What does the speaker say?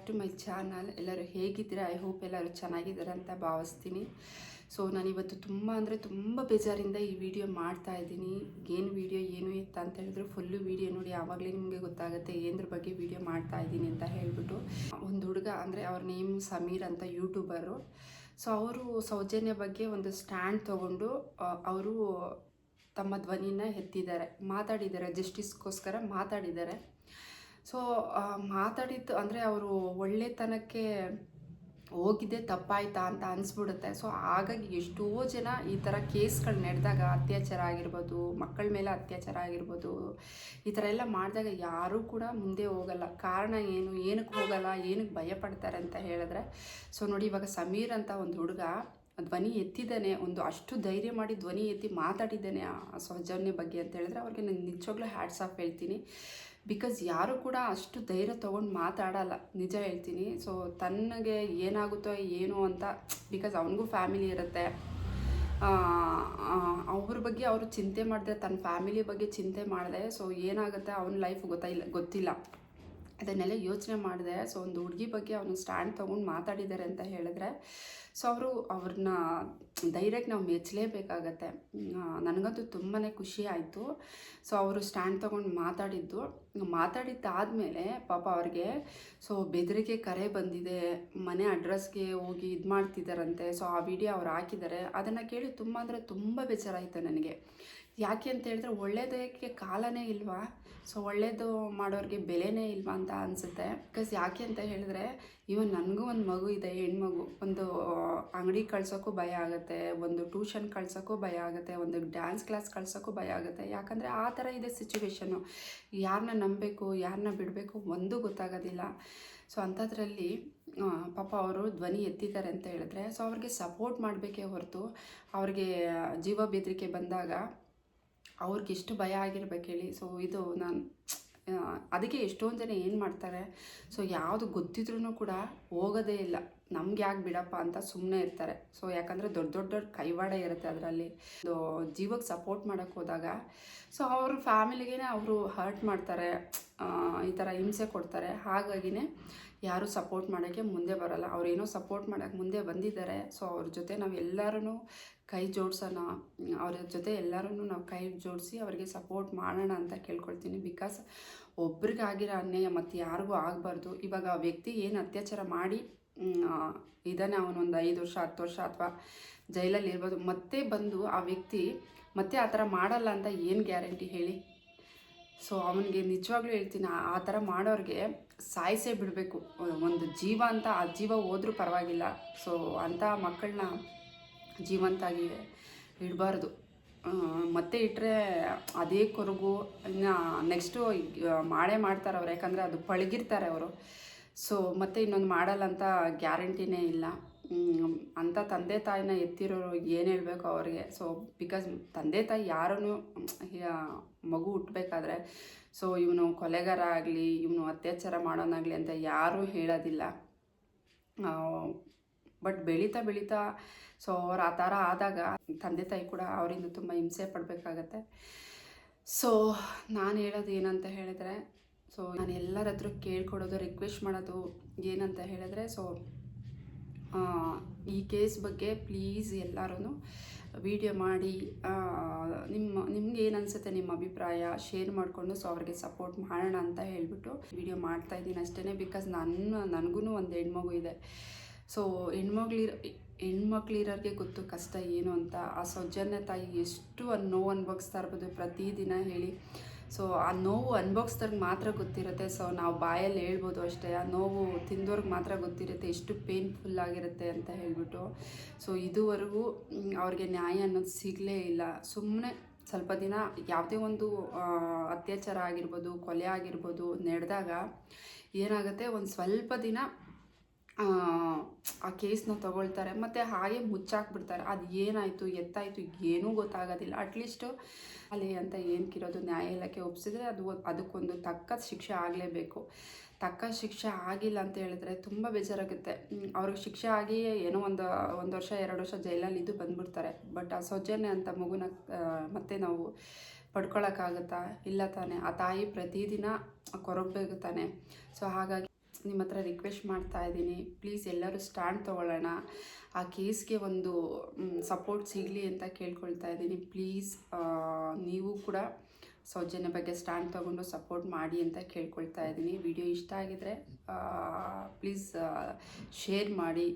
Back to my channel. ಎಲ್ಲರೂ ಹೇಗಿದ್ದೀರಾ? I hope ಎಲ್ಲರೂ ಚೆನ್ನಾಗಿದ್ದಾರೆ ಅಂತ ಭಾವಿಸ್ತೀನಿ. ಸೊ ನಾನಿವತ್ತು ತುಂಬ ಅಂದರೆ ತುಂಬ ಬೇಜಾರಿಂದ ಈ ವಿಡಿಯೋ ಮಾಡ್ತಾ ಇದ್ದೀನಿ. ಏನು ವಿಡಿಯೋ ಏನು ಇತ್ತ ಅಂತ ಹೇಳಿದ್ರು ಫುಲ್ಲು ವಿಡಿಯೋ ನೋಡಿ ಆವಾಗಲೇ ನಿಮಗೆ ಗೊತ್ತಾಗುತ್ತೆ ಏನದ್ರ ಬಗ್ಗೆ ವಿಡಿಯೋ ಮಾಡ್ತಾ ಇದ್ದೀನಿ ಅಂತ ಹೇಳಿಬಿಟ್ಟು. ಒಂದು ಹುಡುಗ ಅಂದರೆ ಅವ್ರ ನೇಮ್ ಸಮೀರ್ ಅಂತ ಯೂಟ್ಯೂಬರು ಸೊ ಅವರು ಸೌಜನ್ಯ ಬಗ್ಗೆ ಒಂದು ಸ್ಟ್ಯಾಂಡ್ ತೊಗೊಂಡು ಅವರು ತಮ್ಮ ಧ್ವನಿನ ಎತ್ತಿದ್ದಾರೆ, ಮಾತಾಡಿದ್ದಾರೆ ಜಸ್ಟಿಸ್ಗೋಸ್ಕರ ಮಾತಾಡಿದ್ದಾರೆ. ಸೊ ಮಾತಾಡಿದ್ದು ಅಂದರೆ ಅವರು ಒಳ್ಳೆತನಕ್ಕೆ ಹೋಗಿದ್ದೆ ತಪ್ಪಾಯ್ತಾ ಅಂತ ಅನಿಸ್ಬಿಡುತ್ತೆ. ಸೊ ಹಾಗಾಗಿ ಎಷ್ಟೋ ಜನ ಈ ಥರ ಕೇಸ್ಗಳು ನಡೆದಾಗ ಅತ್ಯಾಚಾರ ಆಗಿರ್ಬೋದು, ಮಕ್ಕಳ ಮೇಲೆ ಅತ್ಯಾಚಾರ ಆಗಿರ್ಬೋದು, ಈ ಥರ ಎಲ್ಲ ಮಾಡಿದಾಗ ಯಾರೂ ಕೂಡ ಮುಂದೆ ಹೋಗಲ್ಲ. ಕಾರಣ ಏನು, ಏನಕ್ಕೆ ಹೋಗಲ್ಲ, ಏನಕ್ಕೆ ಭಯಪಡ್ತಾರೆ ಅಂತ ಹೇಳಿದ್ರೆ ಸೊ ನೋಡಿ ಇವಾಗ ಸಮೀರ್ ಅಂತ ಒಂದು ಹುಡುಗ ಧ್ವನಿ ಎತ್ತಿದ್ದಾನೆ, ಒಂದು ಅಷ್ಟು ಧೈರ್ಯ ಮಾಡಿ ಧ್ವನಿ ಎತ್ತಿ ಮಾತಾಡಿದ್ದಾನೆ ಆ ಸೌಜನ್ಯ ಬಗ್ಗೆ ಅಂತ ಹೇಳಿದ್ರೆ, ಅವ್ರಿಗೆ ನಾನು ನಿಜವಾಗ್ಲೂ ಹ್ಯಾಟ್ಸ್ ಆಫ್ ಹೇಳ್ತೀನಿ. ಬಿಕಾಸ್ ಯಾರು ಕೂಡ ಅಷ್ಟು ಧೈರ್ಯ ತೊಗೊಂಡು ಮಾತಾಡಲ್ಲ. ನಿಜ ಹೇಳ್ತೀನಿ. ಸೊ ತನಗೆ ಏನಾಗುತ್ತೋ ಏನು ಅಂತ ಬಿಕಾಸ್ ಅವನಿಗೂ ಫ್ಯಾಮಿಲಿ ಇರುತ್ತೆ. ಅವ್ರ ಬಗ್ಗೆ ಅವರು ಚಿಂತೆ ಮಾಡಿದೆ ತನ್ನ ಫ್ಯಾಮಿಲಿ ಬಗ್ಗೆ ಚಿಂತೆ ಮಾಡಿದೆ. ಸೊ ಏನಾಗುತ್ತೆ ಅವನ ಲೈಫ್ ಗೊತ್ತಾಯಿಲ್ಲ ಗೊತ್ತಿಲ್ಲ. ಅದನ್ನೆಲ್ಲ ಯೋಚನೆ ಮಾಡಿದೆ. ಸೊ ಒಂದು ಹುಡುಗಿ ಬಗ್ಗೆ ಅವನು ಸ್ಟ್ಯಾಂಡ್ ತೊಗೊಂಡು ಮಾತಾಡಿದ್ದಾರೆ ಅಂತ ಹೇಳಿದ್ರೆ ಸೊ ಅವರು ಅವ್ರನ್ನ ಧೈರ್ಯಕ್ಕೆ ನಾವು ಮೆಚ್ಚಲೇಬೇಕಾಗತ್ತೆ ನನಗಂತೂ ತುಂಬಾ ಖುಷಿ ಆಯಿತು. ಸೊ ಅವರು ಸ್ಟ್ಯಾಂಡ್ ತೊಗೊಂಡು ಮಾತಾಡಿದ್ದು. ಮಾತಾಡಿದ್ದಾದಮೇಲೆ ಪಾಪ ಅವ್ರಿಗೆ ಸೊ ಬೆದರಿಕೆ ಕರೆ ಬಂದಿದೆ. ಮನೆ ಅಡ್ರೆಸ್ಗೆ ಹೋಗಿ ಇದು ಮಾಡ್ತಿದ್ದಾರಂತೆ ಸೊ ಆ ವಿಡಿಯೋ ಅವ್ರು ಹಾಕಿದ್ದಾರೆ. ಅದನ್ನು ಕೇಳಿ ತುಂಬ ಅಂದರೆ ತುಂಬ ಬೇಜಾರಾಯಿತು ನನಗೆ. ಯಾಕೆ ಅಂತ ಹೇಳಿದ್ರೆ ಒಳ್ಳೆಯದಕ್ಕೆ ಕಾಲನೇ ಇಲ್ವಾ? ಸೊ ಒಳ್ಳೆಯದು ಮಾಡೋರಿಗೆ ಬೆಲೆನೇ ಇಲ್ವಾ ಅಂತ ಅನಿಸುತ್ತೆ. ಬಿಕಾಸ್ ಯಾಕೆ ಅಂತ ಹೇಳಿದ್ರೆ ಇವನ್ ನನಗೂ ಒಂದು ಮಗು ಇದೆ, ಹೆಣ್ಮಗು. ಒಂದು ಅಂಗಡಿ ಕಳ್ಸೋಕ್ಕೂ ಭಯ ಆಗುತ್ತೆ, ಒಂದು ಟ್ಯೂಷನ್ ಕಳ್ಸೋಕ್ಕೂ ಭಯ ಆಗುತ್ತೆ, ಒಂದು ಡ್ಯಾನ್ಸ್ ಕ್ಲಾಸ್ ಕಳ್ಸೋಕ್ಕೂ ಭಯ ಆಗುತ್ತೆ. ಯಾಕಂದರೆ ಆ ಥರ ಇದೆ ಸಿಚುವೇಶನು ಯಾರನ್ನ ನಂಬಬೇಕು ಯಾರನ್ನ ಬಿಡಬೇಕು ಒಂದೂ ಗೊತ್ತಾಗೋದಿಲ್ಲ. ಸೊ, ಅಂಥದ್ರಲ್ಲಿ ಪಾಪ ಅವರು ಧ್ವನಿ ಎತ್ತಿದ್ದಾರೆ ಅಂತ ಹೇಳಿದ್ರೆ, ಸೊ, ಅವ್ರಿಗೆ ಸಪೋರ್ಟ್ ಮಾಡಬೇಕೇ ಹೊರತು, ಅವ್ರಿಗೆ ಜೀವ ಬೆದರಿಕೆ ಬಂದಾಗ, ಅವ್ರಿಗೆ ಎಷ್ಟು ಭಯ ಆಗಿರ್ಬೇಕು ಹೇಳಿ. ಸೊ, ಇದು ನಾನು ಅದಕ್ಕೆ ಎಷ್ಟೊಂದು ಜನ ಏನು ಮಾಡ್ತಾರೆ? ಸೊ ಯಾವುದು ಗೊತ್ತಿದ್ರೂ ಕೂಡ ಹೋಗೋದೇ ಇಲ್ಲ. ನಮ್ಗೆ ಯಾಕೆ ಬಿಡಪ್ಪ ಅಂತ ಸುಮ್ಮನೆ ಇರ್ತಾರೆ. ಸೊ ಯಾಕಂದರೆ ದೊಡ್ಡ ದೊಡ್ಡ ಕೈವಾಡ ಇರುತ್ತೆ ಅದರಲ್ಲಿ. ಜೀವಕ್ಕೆ ಸಪೋರ್ಟ್ ಮಾಡೋಕ್ಕೆ ಹೋದಾಗ ಸೊ ಅವ್ರ ಫ್ಯಾಮಿಲಿಗೇ ಅವರು ಹರ್ಟ್ ಮಾಡ್ತಾರೆ. ಈ ಥರ ಹಿಂಸೆ ಕೊಡ್ತಾರೆ. ಹಾಗಾಗಿನೇ ಯಾರು ಸಪೋರ್ಟ್ ಮಾಡೋಕ್ಕೆ ಮುಂದೆ ಬರೋಲ್ಲ. ಅವರೇನೋ ಸಪೋರ್ಟ್ ಮಾಡೋಕ್ಕೆ ಮುಂದೆ ಬಂದಿದ್ದಾರೆ. ಸೊ ಅವ್ರ ಜೊತೆ ನಾವು ಎಲ್ಲರೂ ಕೈ ಜೋಡಿಸೋಣ. ಅವ್ರ ಜೊತೆ ಎಲ್ಲರೂ ನಾವು ಕೈ ಜೋಡಿಸಿ ಅವರಿಗೆ ಸಪೋರ್ಟ್ ಮಾಡೋಣ ಅಂತ ಕೇಳ್ಕೊಳ್ತೀನಿ. ಬಿಕಾಸ್ ಒಬ್ರಿಗಾಗಿರೋ ಅನ್ಯಾಯ ಮತ್ತು ಯಾರಿಗೂ ಆಗಬಾರ್ದು. ಇವಾಗ ಆ ವ್ಯಕ್ತಿ ಏನು ಅತ್ಯಾಚಾರ ಮಾಡಿ ಇದ್ದಾನೆ ಅವನೊಂದು ಐದು ವರ್ಷ, ಹತ್ತು ವರ್ಷ ಅಥವಾ ಜೈಲಲ್ಲಿ ಇರ್ಬೋದು. ಮತ್ತೆ ಬಂದು ಆ ವ್ಯಕ್ತಿ ಮತ್ತೆ ಆ ಥರ ಮಾಡಲ್ಲ ಅಂತ ಏನು ಗ್ಯಾರಂಟಿ ಹೇಳಿ? ಸೊ ಅವನಿಗೆ ನಿಜವಾಗ್ಲೂ ಹೇಳ್ತೀನಿ, ಆ ಥರ ಮಾಡೋರಿಗೆ ಸಾಯಿಸೇ ಬಿಡಬೇಕು. ಒಂದು ಜೀವ ಅಂತ, ಆ ಜೀವ ಹೋದರೂ ಪರವಾಗಿಲ್ಲ. ಸೊ ಅಂಥ ಮಕ್ಕಳನ್ನ ಜೀವಂತಾಗಿ ಇಡಬಾರ್ದು. ಮತ್ತೆ ಇಟ್ಟರೆ ಅದೇ ಕೊರಗು, ಇನ್ನು ನೆಕ್ಸ್ಟು ಮಾಡೇ ಮಾಡ್ತಾರೆ ಅವ್ರು. ಯಾಕಂದರೆ ಅದು ಪಳಗಿರ್ತಾರೆ ಅವರು. ಸೊ ಮತ್ತೆ ಇನ್ನೊಂದು ಮಾಡಲ್ಲ ಅಂತ ಗ್ಯಾರಂಟಿನೇ ಇಲ್ಲ. ಅಂಥ ತಂದೆ ತಾಯಿನ ಎತ್ತಿರೋರು ಏನು ಹೇಳಬೇಕು ಅವ್ರಿಗೆ? ಸೊ ಬಿಕಾಸ್ ತಂದೆ ತಾಯಿ ಯಾರನ್ನು ಮಗು ಹುಟ್ಟಬೇಕಾದ್ರೆ ಸೊ ಇವನು ಕೊಲೆಗಾರ ಆಗಲಿ, ಇವನು ಅತ್ಯಾಚಾರ ಮಾಡೋನಾಗಲಿ ಅಂತ ಯಾರೂ ಹೇಳೋದಿಲ್ಲ. ಬಟ್ ಬೆಳೀತಾ ಬೆಳೀತಾ ಸೊ ಅವ್ರು ಆ ಥರ ಆದಾಗ ತಂದೆ ತಾಯಿ ಕೂಡ ಅವರಿಂದ ತುಂಬ ಹಿಂಸೆ ಪಡಬೇಕಾಗತ್ತೆ. ಸೊ ನಾನು ಹೇಳೋದು ಏನಂತ ಹೇಳಿದ್ರೆ ಸೊ ನಾನು ಎಲ್ಲರ ಹತ್ರ ಕೇಳ್ಕೊಡೋದು ರಿಕ್ವೆಸ್ಟ್ ಮಾಡೋದು ಏನಂತ ಹೇಳಿದ್ರೆ ಸೊ ಈ ಕೇಸ್ ಬಗ್ಗೆ ಪ್ಲೀಸ್ ಎಲ್ಲರೂ ವಿಡಿಯೋ ಮಾಡಿ ನಿಮ್ಮ, ನಿಮ್ಗೆ ಏನು ಅನಿಸುತ್ತೆ ನಿಮ್ಮ ಅಭಿಪ್ರಾಯ ಶೇರ್ ಮಾಡಿಕೊಂಡು ಸೊ ಅವ್ರಿಗೆ ಸಪೋರ್ಟ್ ಮಾಡೋಣ ಅಂತ ಹೇಳಿಬಿಟ್ಟು ವಿಡಿಯೋ ಮಾಡ್ತಾ ಇದ್ದೀನಿ ಅಷ್ಟೇ ಬಿಕಾಸ್ ನನ್ನ ನನಗೂ ಒಂದು ಹೆಣ್ಮಗು ಇದೆ. ಸೊ ಹೆಣ್ಮಗ್ಳಿರೋ, ಹೆಣ್ಮಕ್ಳಿರೋರಿಗೆ ಗೊತ್ತು ಕಷ್ಟ ಏನು ಅಂತ. ಆ ಸೌಜನ್ಯ ತಾಯಿ ಎಷ್ಟು ನೋವು ಅನುಭವಿಸ್ತಾ ಇರ್ಬೋದು ಪ್ರತಿದಿನ ಹೇಳಿ. ಸೊ ಆ ನೋವು ಅನ್ಭವಿಸ್ದವ್ರಿಗೆ ಮಾತ್ರ ಗೊತ್ತಿರುತ್ತೆ. ಸೊ ನಾವು ಬಾಯಲ್ಲಿ ಹೇಳ್ಬೋದು ಅಷ್ಟೇ, ಆ ನೋವು ತಿಂದವ್ರಿಗೆ ಮಾತ್ರ ಗೊತ್ತಿರುತ್ತೆ ಎಷ್ಟು ಪೇನ್ಫುಲ್ ಆಗಿರುತ್ತೆ ಅಂತ ಹೇಳ್ಬಿಟ್ಟು. ಸೊ ಇದುವರೆಗೂ ಅವ್ರಿಗೆ ನ್ಯಾಯ ಅನ್ನೋದು ಸಿಗಲೇ ಇಲ್ಲ. ಸುಮ್ಮನೆ ಸ್ವಲ್ಪ ದಿನ ಯಾವುದೇ ಒಂದು ಅತ್ಯಾಚಾರ ಆಗಿರ್ಬೋದು, ಕೊಲೆ ಆಗಿರ್ಬೋದು, ನಡೆದಾಗ ಏನಾಗುತ್ತೆ, ಒಂದು ಸ್ವಲ್ಪ ದಿನ ಆ ಕೇಸ್ನ ತೊಗೊಳ್ತಾರೆ. ಮತ್ತು ಹಾಗೆ ಮುಚ್ಚಾಕ್ಬಿಡ್ತಾರೆ. ಅದು ಏನಾಯಿತು, ಎತ್ತಾಯಿತು, ಏನೂ ಗೊತ್ತಾಗೋದಿಲ್ಲ. ಅಟ್ಲೀಸ್ಟು ಅಲ್ಲಿ ಅಂತ ಏನಕ್ಕಿರೋದು ನ್ಯಾಯ ಇಲಾಖೆ ಒಪ್ಪಿಸಿದ್ರೆ ಅದು ಅದಕ್ಕೊಂದು ತಕ್ಕ ಶಿಕ್ಷೆ ಆಗಲೇಬೇಕು. ತಕ್ಕ ಶಿಕ್ಷೆ ಆಗಿಲ್ಲ ಅಂತ ಹೇಳಿದ್ರೆ ತುಂಬ ಬೇಜಾರಾಗುತ್ತೆ. ಅವ್ರಿಗೆ ಶಿಕ್ಷೆ ಆಗಿ ಏನೋ ಒಂದು ಒಂದು ವರ್ಷ, ಎರಡು ವರ್ಷ ಜೈಲಲ್ಲಿ ಇದು ಬಂದ್ಬಿಡ್ತಾರೆ. ಬಟ್ ಆ ಸೌಜನ್ಯ ಅಂತ ಮಗುನ ಮತ್ತೆ ನಾವು ಪಡ್ಕೊಳಕ್ಕಾಗುತ್ತಾ? ಇಲ್ಲ ತಾನೆ. ಆ ತಾಯಿ ಪ್ರತಿದಿನ ಕೊರಗಬೇಕು ತಾನೆ. ಸೊ ಹಾಗಾಗಿ ನಿಮ್ಮ ಹತ್ರ ರಿಕ್ವೆಸ್ಟ್ ಮಾಡ್ತಾ ಇದ್ದೀನಿ. ಪ್ಲೀಸ್ ಎಲ್ಲರೂ ಸ್ಟ್ಯಾಂಡ್ ತೊಗೊಳ್ಳೋಣ. ಆ ಕೇಸ್ಗೆ ಒಂದು ಸಪೋರ್ಟ್ ಸಿಗಲಿ ಅಂತ ಕೇಳ್ಕೊಳ್ತಾ ಇದ್ದೀನಿ. ಪ್ಲೀಸ್ ನೀವು ಕೂಡ ಸೌಜನ್ಯ ಬಗ್ಗೆ ಸ್ಟ್ಯಾಂಡ್ ತೊಗೊಂಡು ಸಪೋರ್ಟ್ ಮಾಡಿ ಅಂತ ಕೇಳ್ಕೊಳ್ತಾ ಇದ್ದೀನಿ. ವಿಡಿಯೋ ಇಷ್ಟ ಆಗಿದ್ರೆ ಪ್ಲೀಸ್ ಶೇರ್ ಮಾಡಿ.